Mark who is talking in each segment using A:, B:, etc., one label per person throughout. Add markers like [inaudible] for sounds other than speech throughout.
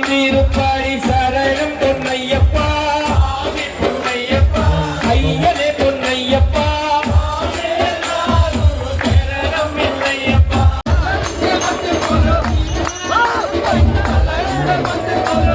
A: திருப்பாடி சரணம் பொன்னையப்பா. பொன்னையப்பா ஐயனே பொன்னையப்பா. சரணம்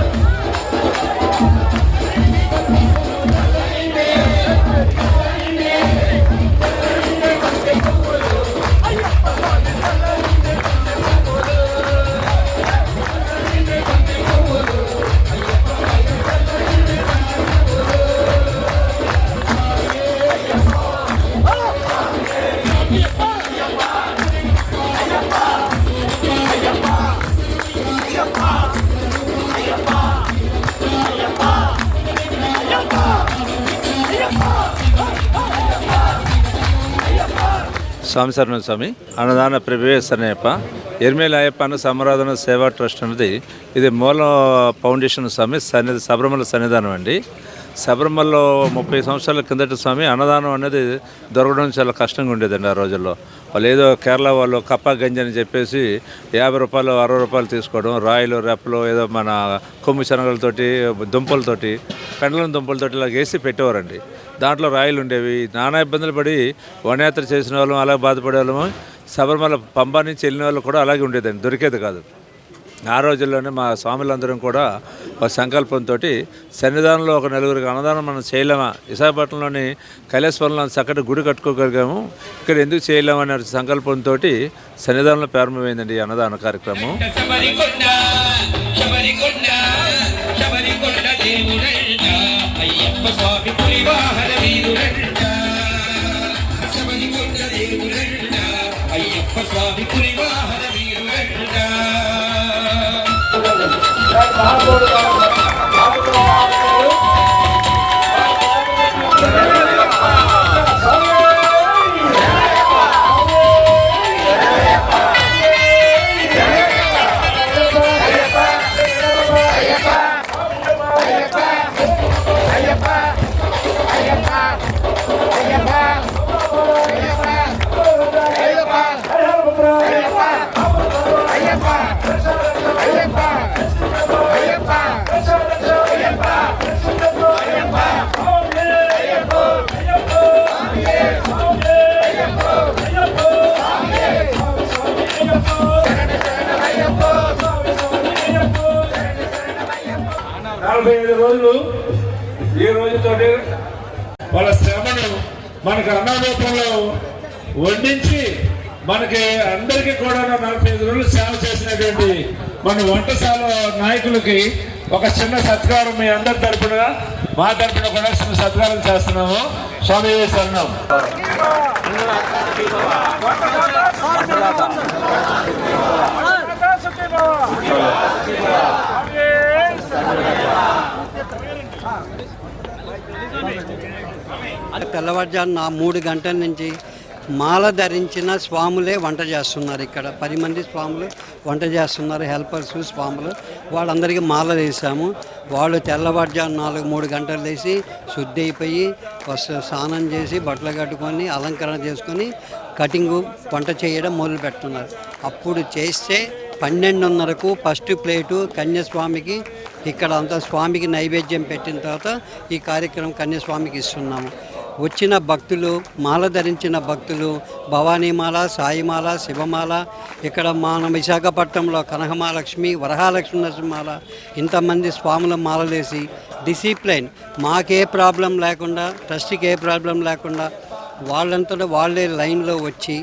A: శరణం
B: స్వామి అన్నదాన ప్రవేశ అయ్యప్ప ఎర్మేల అయ్యప్ప అన్న సమరాధన సేవా ట్రస్ట్ అనేది ఇది మూల ఫౌండేషన్ స్వామి సన్నిధి శబరిమల సన్నిధానం అండి. శబరిమలలో ముప్పై సంవత్సరాల కిందట స్వామి అన్నదానం అనేది దొరకడం చాలా కష్టంగా ఉండేదండి ఆ రోజుల్లో. వాళ్ళు ఏదో కేరళ వాళ్ళు కప్ప గంజి అని చెప్పేసి యాభై రూపాయలు అరవై రూపాయలు తీసుకోవడం రాయిలు రెప్పలు ఏదో మన కొమ్ము శనగలతోటి దుంపలతోటి పెండలం దుంపలతోటి ఇలా వేసి పెట్టేవారండి. దాంట్లో రాయిలు ఉండేవి. నానా ఇబ్బందులు పడి వనయాత్ర చేసిన వాళ్ళం అలా బాధపడే వాళ్ళము శబరిమల పంబా నుంచి వెళ్ళిన వాళ్ళు కూడా అలాగే ఉండేదండి. దొరికేది కాదు. ఆ రోజుల్లోనే మా స్వాములందరం కూడా ఒక సంకల్పంతో సన్నిధానంలో ఒక నలుగురికి అన్నదానం మనం చేయలేమా విశాఖపట్నంలోని కైలాసవరంలో చక్కటి గుడి కట్టుకోగలిగాము ఇక్కడ ఎందుకు చేయలేము అనే సంకల్పంతో సన్నిధానంలో ప్రారంభమైందండి ఈ అన్నదాన కార్యక్రమం
A: అయ్యప్ప స్వామి ভাগবত
C: నలభై ఐదు రోజులు ఈ రోజుతో వాళ్ళ శ్రమను మనకు అన్న రూపంలో వండించి మనకి అందరికీ కూడా నలభై ఐదు రోజులు సేవ చేసినటువంటి మన వంటశాల నాయకులకి ఒక చిన్న సత్కారం మీ అందరి తరపున మా తరపున కూడా చిన్న సత్కారం చేస్తున్నాము. స్వామి శరణం.
D: తెల్లవారుజామున మూడు గంటల నుంచి మాల ధరించిన స్వాములే వంట చేస్తున్నారు ఇక్కడ. పది మంది స్వాములు వంట చేస్తున్నారు హెల్పర్స్ స్వాములు. వాళ్ళందరికీ మాల వేసాము వాళ్ళు తెల్లవారుజాము నాలుగు మూడు గంటలు వేసి శుద్ధి అయిపోయి వస్త్ర స్నానం చేసి బట్టలు కట్టుకొని అలంకరణ చేసుకొని కటింగ్ వంట చేయడం మొదలు పెడుతున్నారు. అప్పుడు చేస్తే పన్నెండున్నరకు ఫస్ట్ ప్లేటు కన్యాస్వామికి ఇక్కడ అంతా స్వామికి నైవేద్యం పెట్టిన తర్వాత ఈ కార్యక్రమం కన్యాస్వామికి ఇస్తున్నాము. వచ్చిన భక్తులు మాల ధరించిన భక్తులు భవానీమాల సాయిమాల శివమాల ఇక్కడ మన విశాఖపట్నంలో కనకమాలక్ష్మి వరహాలక్ష్మి నరసింహాల ఇంతమంది స్వాముల మాలలేసి డిసిప్లైన్. మాకే ప్రాబ్లం లేకుండా ట్రస్ట్కి ఏ ప్రాబ్లం లేకుండా వాళ్ళంతటా వాళ్ళే లైన్లో వచ్చి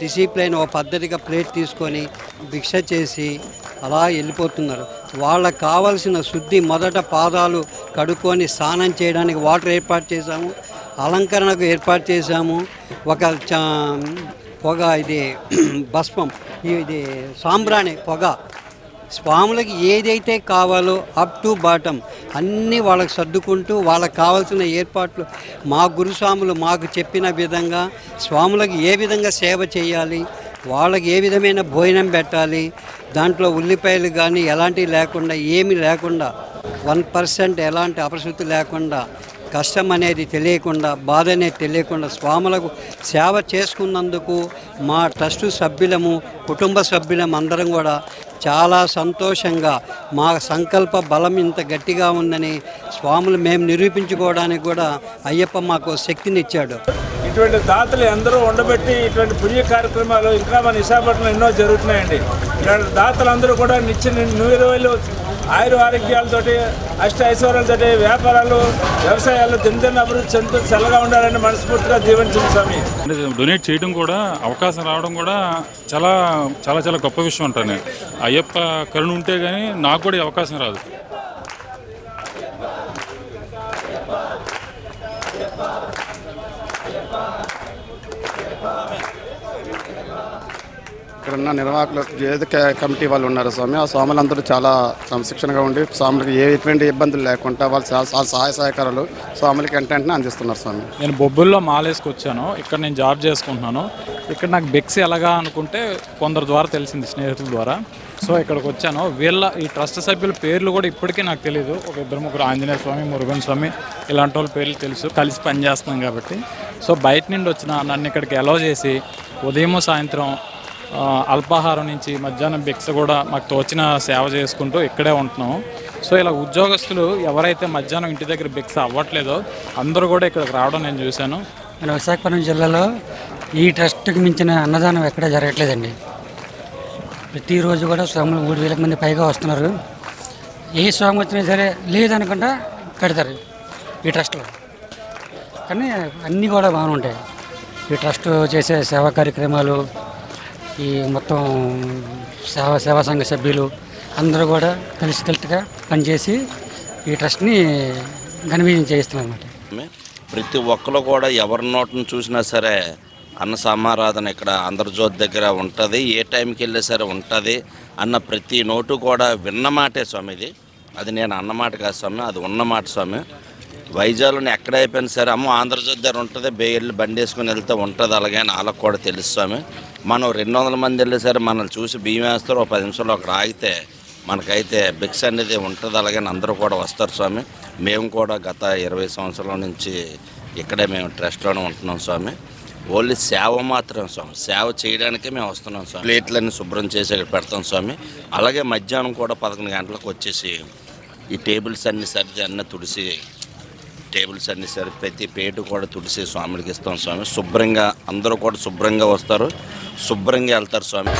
D: డిసిప్లైన్ ఒక పద్ధతిగా ప్లేట్ తీసుకొని భిక్ష చేసి అలా వెళ్ళిపోతున్నారు. వాళ్ళకు కావలసిన శుద్ధి మొదట పాదాలు కడుక్కొని స్నానం చేయడానికి వాటర్ ఏర్పాటు చేశాము. అలంకరణకు ఏర్పాటు చేశాము. ఒక పొగ ఇది [clears throat] భస్మం ఇది సాంబ్రాణి పొగ. స్వాములకి ఏదైతే కావాలో అప్ టు బాటం అన్నీ వాళ్ళకి సర్దుకుంటూ వాళ్ళకి కావాల్సిన ఏర్పాట్లు మా గురుస్వాములు మాకు చెప్పిన విధంగా స్వాములకు ఏ విధంగా సేవ చేయాలి వాళ్ళకి ఏ విధమైన భోజనం పెట్టాలి దాంట్లో ఉల్లిపాయలు కానీ ఎలాంటివి లేకుండా ఏమి లేకుండా వన్ పర్సెంట్ ఎలాంటి అపశృతి లేకుండా కష్టం అనేది తెలియకుండా బాధ అనేది తెలియకుండా స్వాములకు సేవ చేసుకున్నందుకు మా ట్రస్టు సభ్యులము కుటుంబ సభ్యులం అందరం కూడా చాలా సంతోషంగా మా సంకల్ప బలం ఇంత గట్టిగా ఉందని స్వాములు మేము నిరూపించుకోవడానికి కూడా అయ్యప్ప మాకు శక్తినిచ్చాడు.
C: ఇటువంటి దాతలు ఎందరూ ఉండబెట్టి ఇటువంటి పుణ్య కార్యక్రమాలు ఇంకా మన విశాఖపట్నంలో ఎన్నో జరుగుతున్నాయండి. ఇలాంటి దాతలందరూ కూడా నిత్య నూరు ఆయుర ఆరోగ్యాలతోటి అష్ట ఐశ్వర్యాలతోటి వ్యాపారాలు వ్యవసాయాలు దినదిన అభివృద్ధి చెందుతూ చల్లగా ఉండాలని మనస్ఫూర్తిగా దీవించింది స్వామి.
E: డొనేట్ చేయడం కూడా అవకాశం రావడం కూడా చాలా చాలా చాలా గొప్ప విషయం అంటాను అయ్యప్ప కరుణ ఉంటే కానీ నాకు కూడా ఈ అవకాశం రాదు.
F: ఇక్కడ ఉన్న నిర్వాహకులు ఏది క- కమిటీ వాళ్ళు ఉన్నారు స్వామి ఆ స్వాములందరూ చాలా క్రమశిక్షణగా ఉండి స్వాములకు ఏ ఎటువంటి ఇబ్బందులు లేకుండా వాళ్ళు చాలా చాలా సహాయ సహకారాలు స్వాములకి వెంటనే అందిస్తున్నారు స్వామి.
E: నేను బొబ్బుల్లో మాలేసుకొచ్చాను. ఇక్కడ నేను జాబ్ చేసుకుంటున్నాను. ఇక్కడ నాకు బెక్స్ ఎలాగా అనుకుంటే కొందరు ద్వారా తెలిసింది స్నేహితుల ద్వారా. సో ఇక్కడికి వచ్చాను. వీళ్ళ ఈ ట్రస్ట్ సభ్యుల పేర్లు కూడా ఇప్పటికీ నాకు తెలియదు ఒక ఇద్దరు ముగ్గురు ఆంజనేయ స్వామి మురుగన్ స్వామి ఇలాంటి వాళ్ళ పేర్లు తెలుసు. కలిసి పనిచేస్తున్నాం కాబట్టి. సో బయట నుండి వచ్చిన నన్ను ఇక్కడికి అలౌ చేసి ఉదయం సాయంత్రం అల్పాహారం నుంచి మధ్యాహ్నం భిక్ష కూడా మాకు తోచిన సేవ చేసుకుంటూ ఇక్కడే ఉంటున్నాం. సో ఇలా ఉద్యోగస్తులు ఎవరైతే మధ్యాహ్నం ఇంటి దగ్గర భిక్ష అవ్వట్లేదో అందరూ కూడా ఇక్కడికి రావడం నేను చూశాను.
G: మన విశాఖపట్నం జిల్లాలో ఈ ట్రస్ట్కి మించిన అన్నదానం ఎక్కడా జరగట్లేదండి. ప్రతిరోజు కూడా స్వాములు మూడు వేల మంది పైగా వస్తున్నారు. ఏ స్వామి వచ్చినా సరే లేదనుకుంటా కడతారు ఈ ట్రస్ట్లో. కానీ అన్నీ కూడా బాగానే ఉంటాయి ఈ ట్రస్ట్ చేసే సేవా కార్యక్రమాలు ఈ మొత్తం సేవా సేవా సంఘ సభ్యులు అందరూ కూడా కలిసికట్టుగా పనిచేసి ఈ ట్రస్ట్ని ఘనవీయం చేయిస్తున్నారు అన్నమాట
H: ప్రతి ఒక్కరు కూడా ఎవరి నోటను చూసినా సరే అన్న సమారాధన ఇక్కడ ఆంధ్రజ్యోతి దగ్గర ఉంటుంది ఏ టైంకి వెళ్ళినా సరే ఉంటుంది అన్న ప్రతి నోటు కూడా విన్న మాటే స్వామి ఇది. అది నేను అన్నమాట కాదు స్వామి అది ఉన్నమాట స్వామి. వైజాగ్లోని ఎక్కడ అయిపోయినా సరే అమ్మ ఆంధ్రజ్యోతి దగ్గర ఉంటుంది బేయర్లు బండి వేసుకుని వెళ్తే ఉంటుంది అలాగే అని వాళ్ళకి కూడా తెలుసు స్వామి. మనం రెండు వందల మంది వెళ్ళి సరే మనల్ని చూసి బియ్యం వేస్తారు ఒక పది నిమిషాలు అక్కడ ఆగితే మనకైతే బిక్స్ అనేది ఉంటుంది అలాగే అందరూ కూడా వస్తారు స్వామి. మేము కూడా గత ఇరవై సంవత్సరాల నుంచి ఇక్కడే మేము ట్రస్ట్లోనే ఉంటున్నాం స్వామి. ఓన్లీ సేవ మాత్రం స్వామి. సేవ చేయడానికే మేము వస్తున్నాం స్వామి. ప్లేట్లన్నీ శుభ్రం చేసి ఇక్కడ పెడతాం స్వామి. అలాగే మధ్యాహ్నం కూడా పదకొండు గంటలకు వచ్చేసి ఈ టేబుల్స్ అన్ని సర్ది అన్నీ తుడిసి టేబుల్స్ అన్ని సరి ప్రతి పేటు కూడా తుడిసి స్వామికి ఇస్తాం స్వామి. శుభ్రంగా అందరూ కూడా శుభ్రంగా వస్తారు. శుభ్రంగా వెళ్తారు స్వామి.